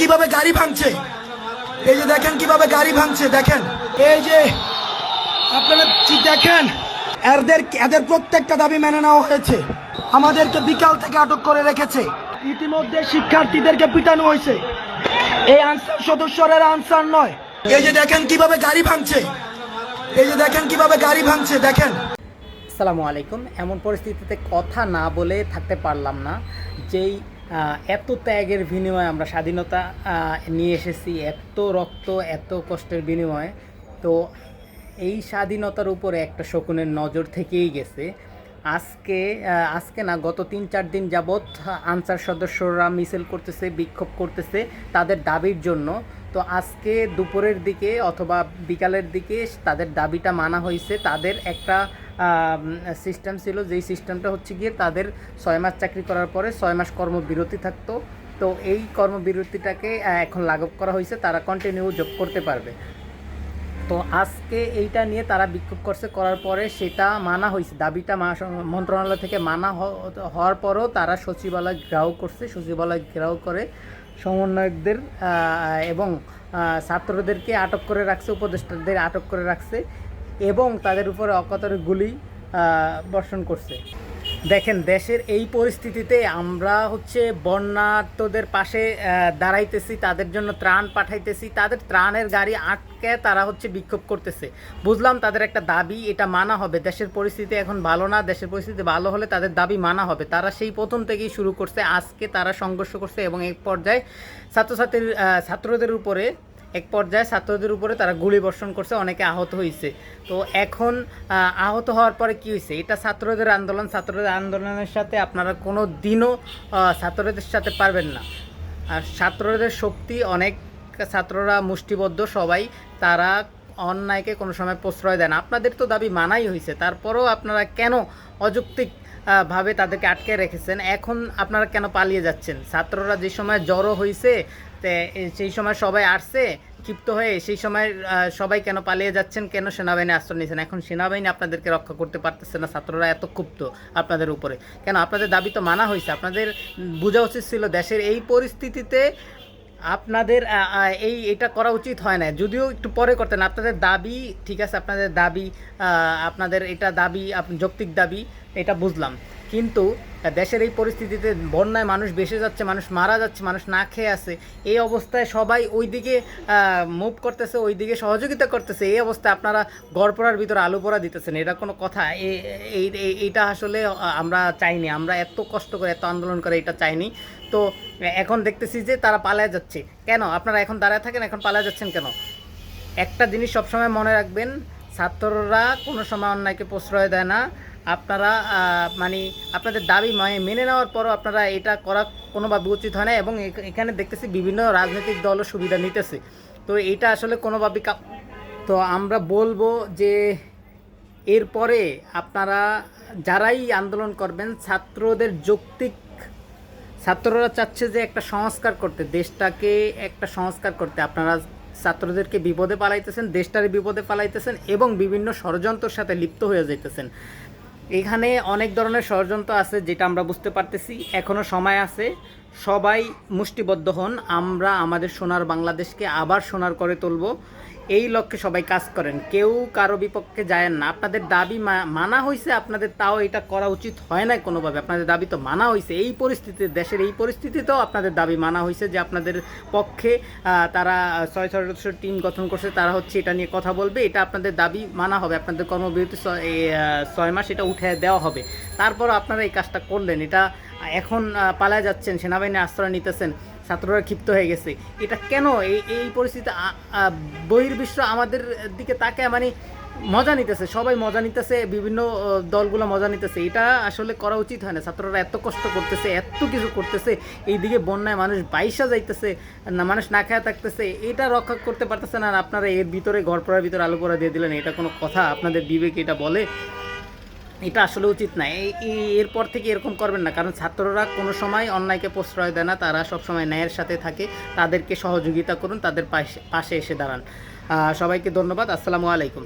কীভাবে গাড়ি ভাঙছে? এই যে দেখেন কীভাবে গাড়ি ভাঙছে, দেখেন। এই যে, আপনারা দেখেন? এদের এদের প্রত্যেকটা দাবি মেনে নেওয়া হয়েছে। আমাদেরকে বিকাল থেকে আটক করে রেখেছে। ইতিমধ্যে শিক্ষার্থীদেরকে পিটানো হয়েছে। এই আনসার সদস্যরা আনসার নয়। এই যে দেখেন কীভাবে গাড়ি ভাঙছে। এই যে দেখেন কীভাবে গাড়ি ভাঙছে, দেখেন। আসসালামু আলাইকুম। এমন পরিস্থিতিতে কথা না বলে থাকতে পারলাম না, যেই এত ত্যাগের বিনিময়ে আমরা স্বাধীনতা নিয়ে এসেছি, এত রক্ত, এত কষ্টের বিনিময়ে। তো এই স্বাধীনতার উপরে একটা শকুনের নজর থেকেই গেছে। আজকে আজকে না, গত তিন চার দিন যাবৎ আনসার সদস্যরা মিছিল করতেছে, বিক্ষোভ করতেছে তাদের দাবির জন্য। তো আজকে দুপুরের দিকে অথবা বিকালের দিকে তাদের দাবিটা মানা হয়েছে। তাদের একটা সিস্টেম ছিল, যেই সিস্টেমটা হচ্ছে গিয়ে তাদের ছয় মাস চাকরি করার পরে ছয় মাস কর্মবিরতি থাকতো। তো এই কর্মবিরতিটাকে এখন লাঘব করা হয়েছে, তারা কন্টিনিউ যোগ করতে পারবে। তো আজকে এইটা নিয়ে তারা বিক্ষোভ করছে, করার পরে সেটা মানা হয়েছে, দাবিটা মন্ত্রণালয় থেকে মানা হওয়ার পরও তারা সচিবালয় ঘেরাও করছে, সচিবালয় ঘেরাও করে সমন্বয়কদের এবং ছাত্রদেরকে আটক করে রাখছে, উপদেষ্টাদের আটক করে রাখছে। এবং তাদের উপরে অকাতরে গুলি বর্ষণ করছে। দেখেন, দেশের এই পরিস্থিতিতে আমরা হচ্ছে বন্যার্তদের পাশে দাঁড়াইতেছি, তাদের জন্য ত্রাণ পাঠাইতেছি, তাদের ত্রাণের গাড়ি আটকে তারা হচ্ছে বিক্ষোভ করতেছে। বুঝলাম তাদের একটা দাবি, এটা মানা হবে। দেশের পরিস্থিতি এখন ভালো না, দেশের পরিস্থিতি ভালো হলে তাদের দাবি মানা হবে। তারা সেই প্রথম থেকেই শুরু করছে, আজকে তারা সংঘর্ষ করছে এবং এক পর্যায়ে ছাত্রছাত্রীর ছাত্রদের উপরে এক পর্যায়ে ছাত্রদের উপরে তারা গুলি বর্ষণ করছে, অনেকে আহত হয়েছে তো এখন আহত হওয়ার পরে কি হয়েছে এটা ছাত্রদের আন্দোলন, ছাত্রদের আন্দোলনের সাথে আপনারা কোনো দিনও ছাত্রদের সাথে পারবেন না। আর ছাত্রদের শক্তি অনেক ছাত্ররা মুষ্টিবদ্ধ, সবাই তারা অন্যায়কে কোনো সময় প্রশ্রয় দেন আপনাদের তো দাবি মানাই হয়েছে তারপরেও আপনারা কেন অযৌক্তিক ভাবে তাদেরকে আটকে রেখেছেন? এখন আপনারা কেন পালিয়ে যাচ্ছেন? ছাত্ররা যে সময় জড়ো হয়েছে সেই সময় সবাই আসছে ক্ষিপ্ত হয়ে সেই সময় সবাই কেন পালিয়ে যাচ্ছেন, কেন সেনাবাহিনী আশ্রয় নিয়েছেন? এখন সেনাবাহিনী আপনাদেরকে রক্ষা করতে পারতেছে না, ছাত্ররা এত ক্ষুব্ধ আপনাদের উপরে। কেন? আপনাদের দাবি তো মানা হয়েছে। আপনাদের বোঝা উচিত ছিল দেশের এই পরিস্থিতিতে আপনাদের এই, এটা করা উচিত হয় না যদিও একটু পরে করতেন। আপনাদের দাবি ঠিক আছে, আপনাদের দাবি আপনাদের এটা দাবি যৌক্তিক দাবি এটা বুঝলাম। কিন্তু দেশের এই পরিস্থিতিতে বন্যায় মানুষ বেসে যাচ্ছে, মানুষ মারা যাচ্ছে, মানুষ না খেয়ে আছে, এই অবস্থায় সবাই ওইদিকে মুভ করতেছে, ওইদিকে সহযোগিতা করতেছে, এই অবস্থায় আপনারা গড়পড়ার ভিতরে আলু পোড়া দিতেছেন, এটা কোনো কথা? এই এই- এইটা আসলে আমরা চাইনি, আমরা এত কষ্ট করে, এত আন্দোলন করে এটা চাইনি। তো এখন দেখতেছি যে তারা পালায় যাচ্ছে। কেন? আপনারা এখন দাঁড়ায় থাকেন, এখন পালায় যাচ্ছেন কেন? একটা জিনিস সবসময় মনে রাখবেন, ছাত্ররা কোনো সময় অন্যায়কে প্রশ্রয় দেয় না। আপনারা মানে আপনাদের দাবি মে- মেনে নেওয়ার পরও আপনারা এটা করা কোনোভাবে উচিত হয় না এবং এখানে দেখতেছি বিভিন্ন রাজনৈতিক দলও সুবিধা নিতেছে। তো এটা আসলে কোনোভাবে কা- তো আমরা বলব যে এরপরে আপনারা যারাই আন্দোলন করবেন, ছাত্রদের যৌক্তিক, ছাত্ররা চাচ্ছে যে একটা সংস্কার করতে, দেশটাকে একটা সংস্কার করতে। আপনারা ছাত্রদেরকে বিপদে পালাইতেছেন, দেশটারে বিপদে পালাইতেছেন এবং বিভিন্ন ষড়যন্ত্রের সাথে লিপ্ত হয়ে যাইতেছেন। এখানে অনেক ধরনের ষড়যন্ত্র আছে যেটা আমরা বুঝতে পারতেছি। এখনও সময় আছে। সবাই মুষ্টিবদ্ধ হন, আমরা আমাদের সোনার বাংলাদেশকে আবার সোনার করে তুলব। এই লক্ষ্যে সবাই কাজ করেন, কেউ কারও বিপক্ষে যায় না। আপনাদের দাবি মানা হয়েছে আপনাদের তাও এটা করা উচিত হয় না কোনোভাবে। আপনাদের দাবি তো মানা হয়েছে এই পরিস্থিতিতে, দেশের এই পরিস্থিতিতেও আপনাদের দাবি মানা হয়েছে যে আপনাদের পক্ষে তারা ছয় সদস্যের টিম গঠন করছে, তারা হচ্ছে এটা নিয়ে কথা বলবে। এটা আপনাদের দাবি মানা হবে। আপনাদের কর্মবিরতি ছয় মাস এটা উঠে দেওয়া হবে। তারপর আপনারা এই কাজটা করলেন। এটা এখন পালায় যাচ্ছেন সেনাবাহিনী আশ্রয় নিতেছেন, ছাত্ররা ক্ষিপ্ত হয়ে গেছে। এটা কেন? এই এই পরিস্থিতি বহির্বিশ্ব আমাদের দিকে তাকে মানে মজা নিতেছে, সবাই মজা নিতেছে, বিভিন্ন দলগুলো মজা নিতেছে। এটা আসলে করা উচিত হয় না। ছাত্ররা এত কষ্ট করতেছে, এত কিছু করতেছে, এইদিকে বন্যায় মানুষ বাইশা যাইতেছে, না, মানুষ না খায়া থাকতেছে, এটা রক্ষা করতে পারতেছে না। আপনারা এর ভিতরে ঘর পড়ার ভিতরে আলু পড়া দিয়ে দিলেন, এটা কোনো কথা? আপনাদের বিবেক এটা বলে? এটা আসলে উচিত না। এরপর থেকে এরকম করবেন না। কারণ ছাত্ররা কোনো সময় অন্যায়কে প্রশ্রয় দেয় না। তারা সবসময় ন্যায়ের সাথে থাকে। তাদেরকে সহযোগিতা করুন, তাদের পাশে পাশে এসে দাঁড়ান। সবাইকে ধন্যবাদ। আসসালামু আলাইকুম।